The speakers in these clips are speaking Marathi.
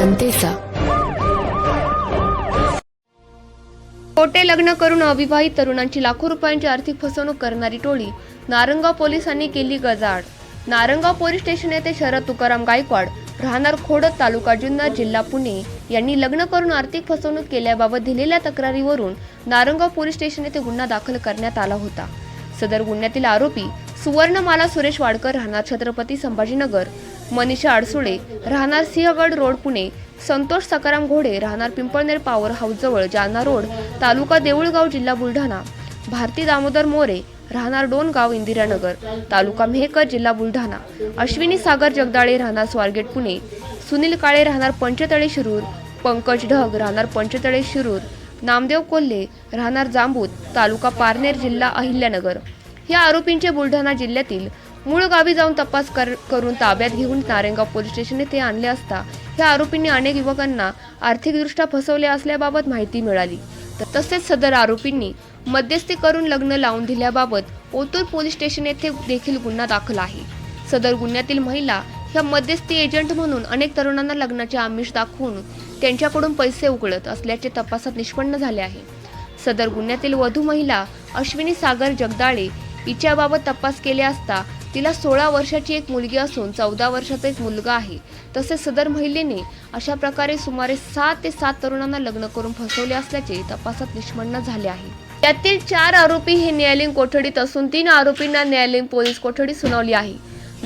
जनतेचा. खोटे लग्न करून अविवाहित तरुणांची लाखो रुपयांची आर्थिक फसवणूक करणारी टोळी नारंगाव पोलिसांनी केली गजाड नारंगाव पोलीस स्टेशन येथे शरद तुकाराम गायकवाड राहणार खोडद तालुका जुन्नर जिल्हा पुणे यांनी लग्न करून आर्थिक फसवणूक केल्याबाबत दिलेल्या तक्रारीवरून नारंगाव पोलीस स्टेशन येथे गुन्हा दाखल करण्यात आला होता. सदर गुन्ह्यातील आरोपी सुवर्णमाला सुरेश वाडकर राहणार छत्रपती संभाजीनगर मनीषा अडसुळे राहणार सिंहगड रोड पुणे. संतोष सकाराम घोडे राहणार पिंपळनेर पॉवर हाऊसजवळ जालना रोड तालुका देऊळगाव जिल्हा बुलढाणा. भारती दामोदर मोरे राहणार डोनगाव इंदिरानगर. तालुका मेहकर जिल्हा बुलढाणा. अश्विनी सागर जगदाळे राहणार स्वारगेट पुणे. सुनील काळे राहणार पंचतळे शिरूर. पंकज ढग राहणार पंचतळे शिरूर. नामदेव कोल्हे राहणार जांबूत तालुका पारनेर जिल्हा अहिल्यानगर. या आरोपींचे बुलढाणा जिल्ह्यातील मूळ गावी जाऊन तपास कर, करून ताब्यात घेऊन नारेंगाव पोलीस स्टेशन येथे आणले असता या आरोपींनी अनेक युवकांना आर्थिकदृष्ट्या फसवले असल्याबाबत माहिती मिळाली. तसेच सदर आरोपींनी मध्यस्थी करून लग्न लावून दिल्याबाबत ओतूर पोलीस स्टेशन येथे देखील गुन्हा दाखल आहे. सदर गुन्ह्यातील महिला ह्या मध्यस्थी एजंट म्हणून अनेक तरुणांना लग्नाचे आमिष दाखवून त्यांच्याकडून पैसे उकळत असल्याचे तपासात निष्पन्न झाले आहे. सदर गुन्ह्यातील वधू महिला अश्विनी सागर जगदाळे हिच्याबाबत तपास केले असता तिला सोळा वर्षाची एक मुलगी असून चौदा वर्षाचा एक मुलगा आहे. तसेच सदर महिलेने अशा प्रकारे सुमारे सात ते सात तरुणांना लग्न करून फसवले असल्याचे तपासात निष्पन्न झाले आहे. त्यातील चार आरोपी हे न्यायालयीन कोठडीत असून तीन आरोपींना न्यायालयीन पोलीस कोठडी सुनावली आहे.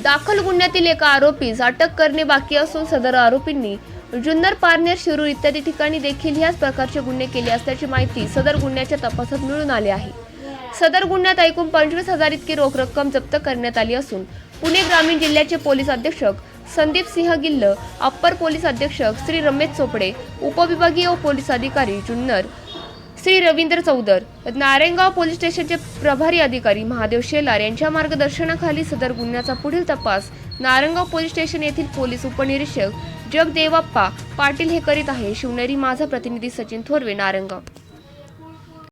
दाखल गुन्ह्यातील एका आरोपीस अटक करणे बाकी असून सदर आरोपींनी जुन्नर पारनेर शिरूर इत्यादी ठिकाणी देखील ह्याच प्रकारचे गुन्हे केले असल्याची माहिती सदर गुन्ह्याच्या तपासात मिळून आली आहे. सदर गुन्ह्यात ऐकून पंचवीस हजार इतकी रोख रक्कम जप्त करण्यात आली असून पुणे ग्रामीण जिल्ह्याचे पोलीस अधीक्षक संदीप सिंह गिल्ल अप्पर पोलीस अधीक्षक श्री रमेश चोपडे उपविभागीय पोलीस अधिकारी जुन्नर श्री रवींद्र चौदर नारायणगाव पोलीस स्टेशनचे प्रभारी अधिकारी महादेव शेलार यांच्या मार्गदर्शनाखाली सदर गुन्ह्याचा पुढील तपास नारायणगाव पोलीस स्टेशन येथील पोलीस उपनिरीक्षक जगदेवाप्पा पाटील हे करीत आहे. शिवनेरी माझा प्रतिनिधी सचिन थोरवे नारायणगाव